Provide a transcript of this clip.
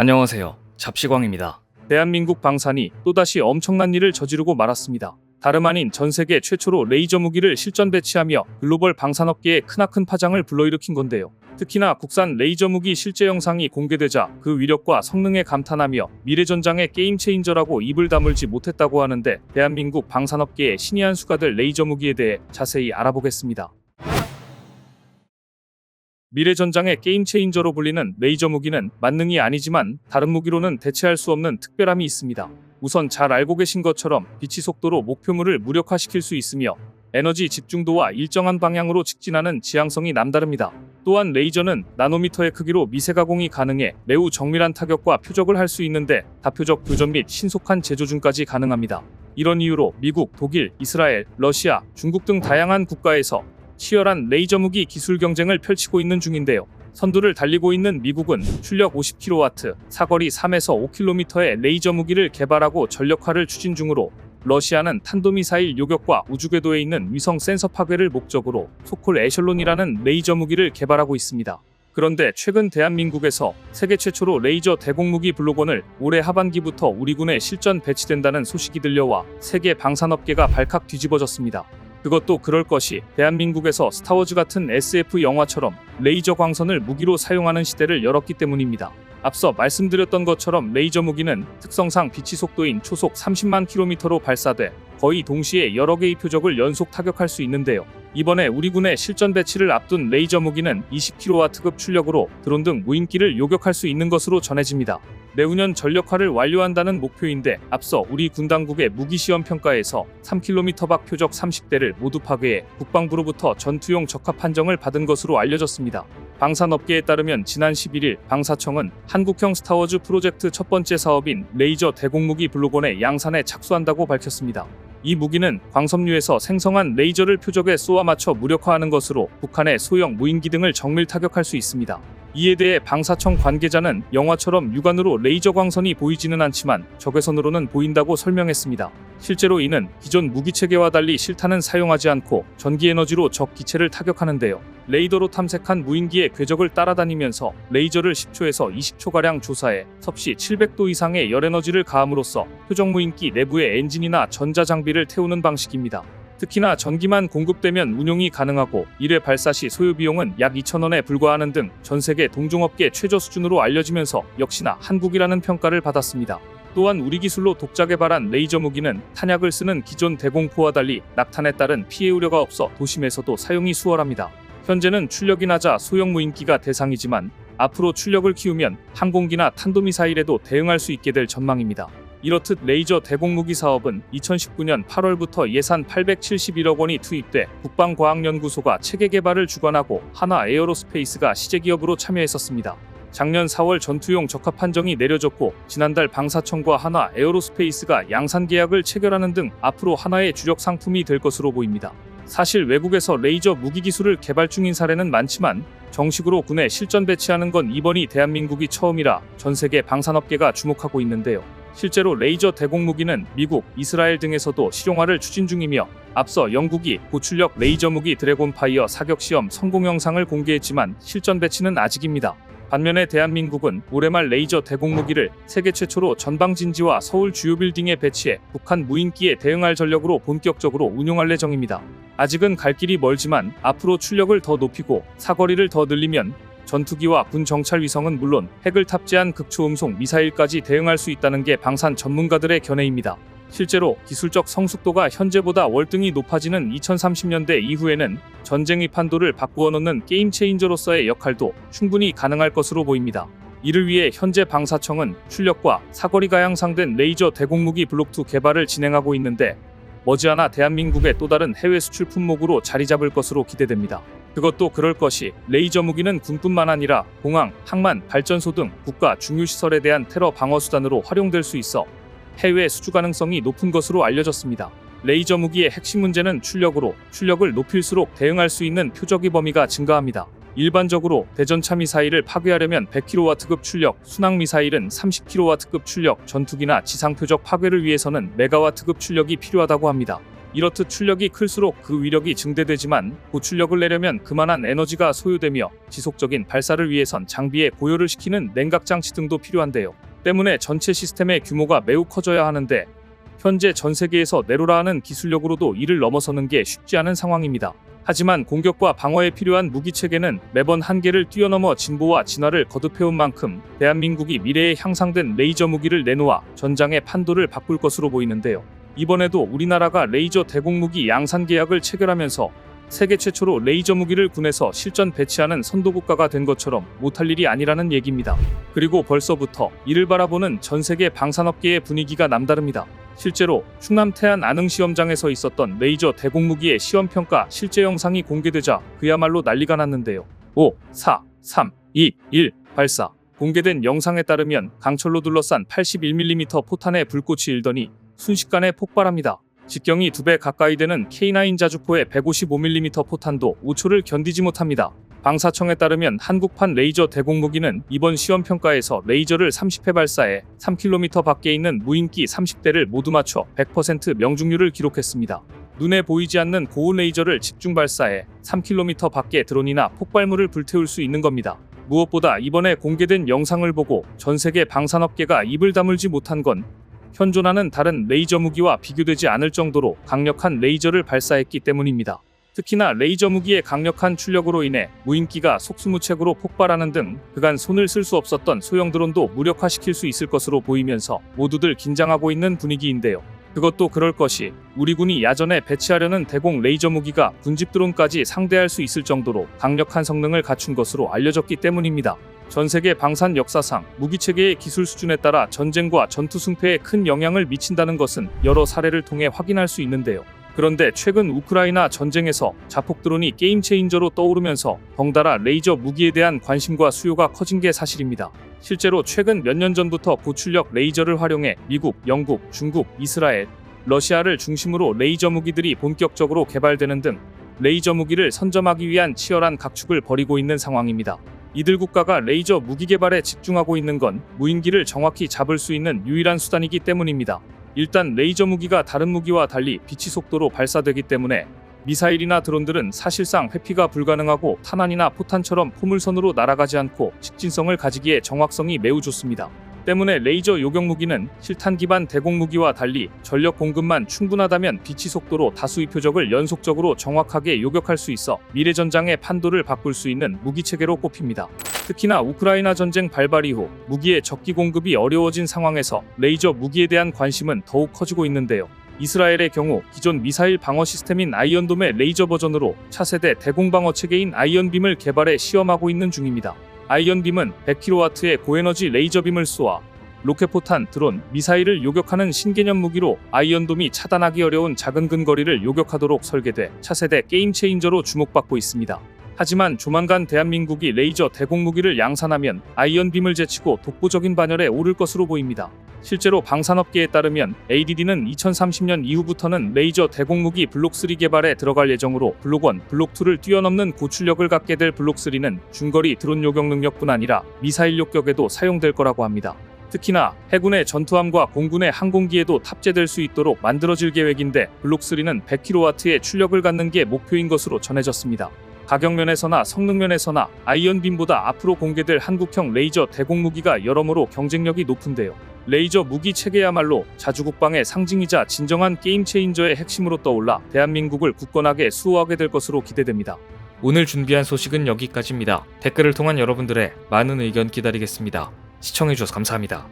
안녕하세요. 잡시광입니다. 대한민국 방산이 또다시 엄청난 일을 저지르고 말았습니다. 다름 아닌 전 세계 최초로 레이저 무기를 실전 배치하며 글로벌 방산업계에 크나큰 파장을 불러일으킨 건데요. 특히나 국산 레이저 무기 실제 영상이 공개되자 그 위력과 성능에 감탄하며 미래전장의 게임 체인저라고 입을 다물지 못했다고 하는데 대한민국 방산업계의 신의 한 수가 될 레이저 무기에 대해 자세히 알아보겠습니다. 미래전장의 게임 체인저로 불리는 레이저 무기는 만능이 아니지만 다른 무기로는 대체할 수 없는 특별함이 있습니다. 우선 잘 알고 계신 것처럼 빛의 속도로 목표물을 무력화시킬 수 있으며 에너지 집중도와 일정한 방향으로 직진하는 지향성이 남다릅니다. 또한 레이저는 나노미터의 크기로 미세 가공이 가능해 매우 정밀한 타격과 표적을 할 수 있는데 다표적 교전 및 신속한 재조준까지 가능합니다. 이런 이유로 미국, 독일, 이스라엘, 러시아, 중국 등 다양한 국가에서 치열한 레이저 무기 기술 경쟁을 펼치고 있는 중인데요. 선두를 달리고 있는 미국은 출력 50kW, 사거리 3에서 5km의 레이저 무기를 개발하고 전력화를 추진 중으로 러시아는 탄도미사일 요격과 우주궤도에 있는 위성 센서 파괴를 목적으로 소콜 에셜론이라는 레이저 무기를 개발하고 있습니다. 그런데 최근 대한민국에서 세계 최초로 레이저 대공무기 블록원을 올해 하반기부터 우리 군에 실전 배치된다는 소식이 들려와 세계 방산업계가 발칵 뒤집어졌습니다. 그것도 그럴 것이 대한민국에서 스타워즈 같은 SF 영화처럼 레이저 광선을 무기로 사용하는 시대를 열었기 때문입니다. 앞서 말씀드렸던 것처럼 레이저 무기는 특성상 빛의 속도인 초속 30만 킬로미터로 발사돼 거의 동시에 여러 개의 표적을 연속 타격할 수 있는데요. 이번에 우리 군의 실전 배치를 앞둔 레이저 무기는 20kW급 출력으로 드론 등 무인기를 요격할 수 있는 것으로 전해집니다. 내후년 전력화를 완료한다는 목표인데 앞서 우리 군 당국의 무기 시험 평가에서 3km 밖 표적 30대를 모두 파괴해 국방부로부터 전투용 적합 판정을 받은 것으로 알려졌습니다. 방산업계에 따르면 지난 11일 방사청은 한국형 스타워즈 프로젝트 첫 번째 사업인 레이저 대공무기 블록원의 양산에 착수한다고 밝혔습니다. 이 무기는 광섬유에서 생성한 레이저를 표적에 쏘아 맞춰 무력화하는 것으로 북한의 소형 무인기 등을 정밀 타격할 수 있습니다. 이에 대해 방사청 관계자는 영화처럼 육안으로 레이저 광선이 보이지는 않지만 적외선으로는 보인다고 설명했습니다. 실제로 이는 기존 무기 체계와 달리 실탄은 사용하지 않고 전기 에너지로 적 기체를 타격하는데요. 레이더로 탐색한 무인기의 궤적을 따라다니면서 레이저를 10초에서 20초가량 조사해 섭씨 700도 이상의 열 에너지를 가함으로써 표적 무인기 내부의 엔진이나 전자 장비를 태우는 방식입니다. 특히나 전기만 공급되면 운용이 가능하고 1회 발사 시 소요 비용은 약 2,000원에 불과하는 등 전 세계 동종업계 최저 수준으로 알려지면서 역시나 한국이라는 평가를 받았습니다. 또한 우리 기술로 독자 개발한 레이저 무기는 탄약을 쓰는 기존 대공포와 달리 낙탄에 따른 피해 우려가 없어 도심에서도 사용이 수월합니다. 현재는 출력이 낮아 소형 무인기가 대상이지만 앞으로 출력을 키우면 항공기나 탄도미사일에도 대응할 수 있게 될 전망입니다. 이렇듯 레이저 대공무기 사업은 2019년 8월부터 예산 871억 원이 투입돼 국방과학연구소가 체계 개발을 주관하고 하나 에어로스페이스가 시제 기업으로 참여했었습니다. 작년 4월 전투용 적합 판정이 내려졌고 지난달 방사청과 하나 에어로스페이스가 양산 계약을 체결하는 등 앞으로 하나의 주력 상품이 될 것으로 보입니다. 사실 외국에서 레이저 무기 기술을 개발 중인 사례는 많지만 정식으로 군에 실전 배치하는 건 이번이 대한민국이 처음이라 전 세계 방산업계가 주목하고 있는데요. 실제로 레이저 대공 무기는 미국, 이스라엘 등에서도 실용화를 추진 중이며 앞서 영국이 고출력 레이저 무기 드래곤파이어 사격 시험 성공 영상을 공개했지만 실전 배치는 아직입니다. 반면에 대한민국은 올해 말 레이저 대공무기를 세계 최초로 전방 진지와 서울 주요 빌딩에 배치해 북한 무인기에 대응할 전력으로 본격적으로 운용할 예정입니다. 아직은 갈 길이 멀지만 앞으로 출력을 더 높이고 사거리를 더 늘리면 전투기와 군 정찰 위성은 물론 핵을 탑재한 극초음속 미사일까지 대응할 수 있다는 게 방산 전문가들의 견해입니다. 실제로 기술적 성숙도가 현재보다 월등히 높아지는 2030년대 이후에는 전쟁의 판도를 바꾸어 놓는 게임 체인저로서의 역할도 충분히 가능할 것으로 보입니다. 이를 위해 현재 방사청은 출력과 사거리가 향상된 레이저 대공무기 블록2 개발을 진행하고 있는데 머지않아 대한민국의 또 다른 해외 수출 품목으로 자리 잡을 것으로 기대됩니다. 그것도 그럴 것이 레이저 무기는 군뿐만 아니라 공항, 항만, 발전소 등 국가 중요 시설에 대한 테러 방어 수단으로 활용될 수 있어 해외 수주 가능성이 높은 것으로 알려졌습니다. 레이저 무기의 핵심 문제는 출력으로 출력을 높일수록 대응할 수 있는 표적의 범위가 증가합니다. 일반적으로 대전차 미사일을 파괴하려면 100kW급 출력, 순항 미사일은 30kW급 출력, 전투기나 지상 표적 파괴를 위해서는 메가와트급 출력이 필요하다고 합니다. 이렇듯 출력이 클수록 그 위력이 증대되지만 고출력을 내려면 그만한 에너지가 소요되며 지속적인 발사를 위해선 장비에 고열을 시키는 냉각 장치 등도 필요한데요. 때문에 전체 시스템의 규모가 매우 커져야 하는데 현재 전 세계에서 네로라 하는 기술력으로도 이를 넘어서는 게 쉽지 않은 상황입니다. 하지만 공격과 방어에 필요한 무기 체계는 매번 한계를 뛰어넘어 진보와 진화를 거듭해온 만큼 대한민국이 미래에 향상된 레이저 무기를 내놓아 전장의 판도를 바꿀 것으로 보이는데요. 이번에도 우리나라가 레이저 대공 무기 양산 계약을 체결하면서 세계 최초로 레이저 무기를 군에서 실전 배치하는 선도국가가 된 것처럼 못할 일이 아니라는 얘기입니다. 그리고 벌써부터 이를 바라보는 전 세계 방산업계의 분위기가 남다릅니다. 실제로 충남 태안 안흥 시험장에서 있었던 레이저 대공무기의 시험 평가 실제 영상이 공개되자 그야말로 난리가 났는데요. 5, 4, 3, 2, 1 발사. 공개된 영상에 따르면 강철로 둘러싼 81mm 포탄에 불꽃이 일더니 순식간에 폭발합니다. 직경이 두배 가까이 되는 K9 자주포의 155mm 포탄도 5초를 견디지 못합니다. 방사청에 따르면 한국판 레이저 대공무기는 이번 시험 평가에서 레이저를 30회 발사해 3km 밖에 있는 무인기 30대를 모두 맞춰 100% 명중률을 기록했습니다. 눈에 보이지 않는 고온 레이저를 집중 발사해 3km 밖에 드론이나 폭발물을 불태울 수 있는 겁니다. 무엇보다 이번에 공개된 영상을 보고 전 세계 방산업계가 입을 다물지 못한 건 현존하는 다른 레이저 무기와 비교되지 않을 정도로 강력한 레이저를 발사했기 때문입니다. 특히나 레이저 무기의 강력한 출력으로 인해 무인기가 속수무책으로 폭발하는 등 그간 손을 쓸 수 없었던 소형 드론도 무력화시킬 수 있을 것으로 보이면서 모두들 긴장하고 있는 분위기인데요. 그것도 그럴 것이 우리 군이 야전에 배치하려는 대공 레이저 무기가 군집 드론까지 상대할 수 있을 정도로 강력한 성능을 갖춘 것으로 알려졌기 때문입니다. 전 세계 방산 역사상 무기 체계의 기술 수준에 따라 전쟁과 전투 승패에 큰 영향을 미친다는 것은 여러 사례를 통해 확인할 수 있는데요. 그런데 최근 우크라이나 전쟁에서 자폭 드론이 게임 체인저로 떠오르면서 덩달아 레이저 무기에 대한 관심과 수요가 커진 게 사실입니다. 실제로 최근 몇 년 전부터 고출력 레이저를 활용해 미국, 영국, 중국, 이스라엘, 러시아를 중심으로 레이저 무기들이 본격적으로 개발되는 등 레이저 무기를 선점하기 위한 치열한 각축을 벌이고 있는 상황입니다. 이들 국가가 레이저 무기 개발에 집중하고 있는 건 무인기를 정확히 잡을 수 있는 유일한 수단이기 때문입니다. 일단 레이저 무기가 다른 무기와 달리 빛의 속도로 발사되기 때문에 미사일이나 드론들은 사실상 회피가 불가능하고 탄환이나 포탄처럼 포물선으로 날아가지 않고 직진성을 가지기에 정확성이 매우 좋습니다. 때문에 레이저 요격 무기는 실탄 기반 대공 무기와 달리 전력 공급만 충분하다면 빛의 속도로 다수의 표적을 연속적으로 정확하게 요격할 수 있어 미래 전장의 판도를 바꿀 수 있는 무기 체계로 꼽힙니다. 특히나 우크라이나 전쟁 발발 이후 무기의 적기 공급이 어려워진 상황에서 레이저 무기에 대한 관심은 더욱 커지고 있는데요. 이스라엘의 경우 기존 미사일 방어 시스템인 아이언돔의 레이저 버전으로 차세대 대공 방어 체계인 아이언빔을 개발해 시험하고 있는 중입니다. 아이언빔은 100kW의 고에너지 레이저빔을 쏘아 로켓포탄, 드론, 미사일을 요격하는 신개념 무기로 아이언돔이 차단하기 어려운 작은 근거리를 요격하도록 설계돼 차세대 게임 체인저로 주목받고 있습니다. 하지만 조만간 대한민국이 레이저 대공 무기를 양산하면 아이언빔을 제치고 독보적인 반열에 오를 것으로 보입니다. 실제로 방산업계에 따르면 ADD는 2030년 이후부터는 레이저 대공무기 블록3 개발에 들어갈 예정으로 블록1, 블록2를 뛰어넘는 고출력을 갖게 될 블록3는 중거리 드론 요격 능력뿐 아니라 미사일 요격에도 사용될 거라고 합니다. 특히나 해군의 전투함과 공군의 항공기에도 탑재될 수 있도록 만들어질 계획인데 블록3는 100kW의 출력을 갖는 게 목표인 것으로 전해졌습니다. 가격 면에서나 성능 면에서나 아이언빔보다 앞으로 공개될 한국형 레이저 대공무기가 여러모로 경쟁력이 높은데요. 레이저 무기 체계야말로 자주국방의 상징이자 진정한 게임 체인저의 핵심으로 떠올라 대한민국을 굳건하게 수호하게 될 것으로 기대됩니다. 오늘 준비한 소식은 여기까지입니다. 댓글을 통한 여러분들의 많은 의견 기다리겠습니다. 시청해주셔서 감사합니다.